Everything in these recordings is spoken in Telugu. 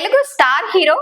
Telugu star hero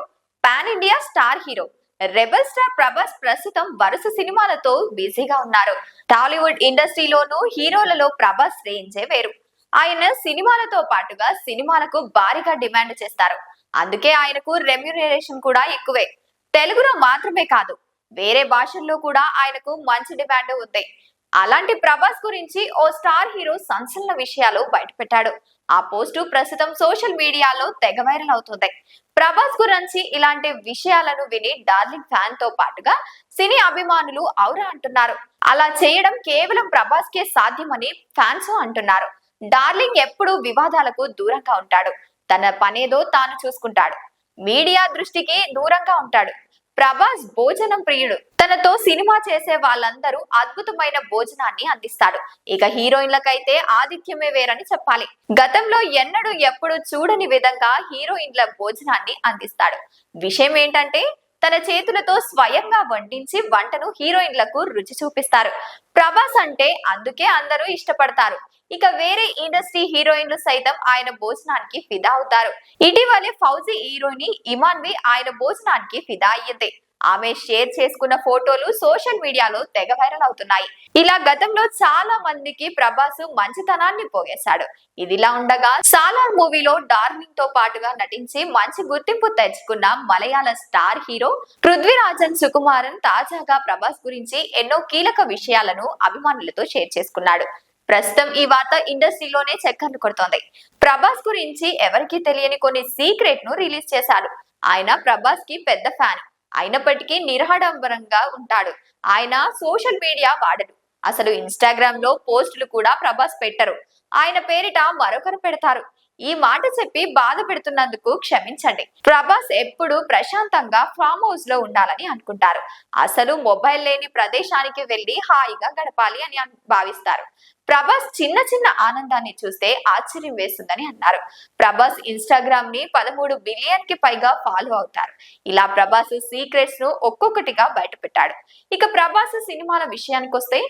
pan India star hero rebel star Prabhas ప్రస్తుతం వరుస సినిమాలతో బిజీగా ఉన్నారు. టాలీవుడ్ ఇండస్ట్రీలోనూ హీరోలలో ప్రభాస్ రేంజే వేరు. ఆయన సినిమాలతో పాటుగా సినిమాలకు భారీగా డిమాండ్ చేస్తారు. అందుకే ఆయనకు రెమ్యూనరేషన్ కూడా ఎక్కువే. తెలుగులో మాత్రమే కాదు వేరే భాషల్లో కూడా ఆయనకు మంచి డిమాండ్ ఉంది. అలాంటి ప్రభాస్ గురించి ఓ స్టార్ హీరో సంచలన విషయాలు బయటపెట్టాడు. ఆ పోస్టు ప్రస్తుతం సోషల్ మీడియాలో తెగ వైరల్ అవుతుంది. ప్రభాస్ గురించి ఇలాంటి విషయాలను విని డార్లింగ్ ఫ్యాన్తో పాటుగా సినీ అభిమానులు ఔరా అంటున్నారు. అలా చేయడం కేవలం ప్రభాస్ కే సాధ్యమని ఫ్యాన్స్ అంటున్నారు. డార్లింగ్ ఎప్పుడూ వివాదాలకు దూరంగా ఉంటాడు. తన పనేదో తాను చూసుకుంటాడు. మీడియా దృష్టికి దూరంగా ఉంటాడు. ప్రభాస్ భోజనం ప్రియుడు. తనతో సినిమా చేసే వాళ్ళందరూ అద్భుతమైన భోజనాన్ని అందిస్తాడు ఇక హీరోయిన్లకైతే ఆధిక్యమే వేరని చెప్పాలి. గతంలో ఎన్నడూ ఎప్పుడు చూడని విధంగా హీరోయిన్ల భోజనాన్ని అందిస్తాడు. విషయం ఏంటంటే తన చేతులతో స్వయంగా వండించి వంటను హీరోయిన్లకు రుచి చూపిస్తారు. ప్రభాస్ అంటే అందుకే అందరూ ఇష్టపడతారు. ఇక వేరే ఇండస్ట్రీ హీరోయిన్లు సైతం ఆయన భోజనానికి ఫిదా అవుతారు. ఇటీవలే ఫౌజీ హీరోయిన్ ఇమాన్వి ఆయన భోజనానికి ఫిదా అయ్యింది. ఆమె షేర్ చేసుకున్న ఫోటోలు సోషల్ మీడియాలో తెగ వైరల్ అవుతున్నాయి. ఇలా గతంలో చాలా మందికి ప్రభాస్ మంచితనాన్ని పోగేశాడు. ఇదిలా ఉండగా సాలార్ మూవీలో డార్లింగ్తో పాటుగా నటించి మంచి గుర్తింపు తెచ్చుకున్న మలయాళ స్టార్ హీరో పృథ్వీరాజన్ సుకుమారన్ తాజాగా ప్రభాస్ గురించి ఎన్నో కీలక విషయాలను అభిమానులతో షేర్ చేసుకున్నాడు. ప్రస్తుతం ఈ వార్త ఇండస్ట్రీలోనే చక్కర్లు కొడుతోంది. ప్రభాస్ గురించి ఎవరికీ తెలియని కొన్ని సీక్రెట్ను రిలీజ్ చేశాడు. ఆయన ప్రభాస్కి పెద్ద ఫ్యాన్. అయినప్పటికీ నిరహడంబరంగా ఉంటాడు. ఆయన సోషల్ మీడియా వాడడు. అసలు ఇన్స్టాగ్రామ్లో పోస్టులు కూడా ప్రభాస్ పెట్టరు. ఆయన పేరిట మరొకరు పెడతారు. ఈ మాట చెప్పి బాధ పెడుతున్నందుకు క్షమించండి. ప్రభాస్ ఎప్పుడు ప్రశాంతంగా ఫామ్ హౌస్లో ఉండాలని అనుకుంటారు. అసలు మొబైల్ లేని ప్రదేశానికి వెళ్ళి హాయిగా గడపాలి అని భావిస్తారు. ప్రభాస్ చిన్న చిన్న ఆనందాన్ని చూస్తే ఆశ్చర్యం వేస్తుందని అన్నారు. ప్రభాస్ ఇన్స్టాగ్రామ్ని పదమూడు బిలియన్కి పైగా ఫాలో అవుతారు. ఇలా ప్రభాస్ సీక్రెట్స్ను ఒక్కొక్కటిగా బయటపెట్టాడు. ఇక ప్రభాస్ సినిమాల విషయానికి వస్తే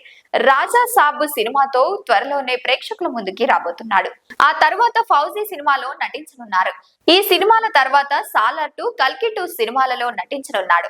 రాజా సాబ్ సినిమాతో త్వరలోనే ప్రేక్షకుల ముందుకి రాబోతున్నాడు. ఆ తర్వాత ఫౌజీ సినిమాలో నటించనున్నారు. ఈ సినిమాల తర్వాత సాలార్ టు కల్కి టూ సినిమాలలో నటించనున్నాడు.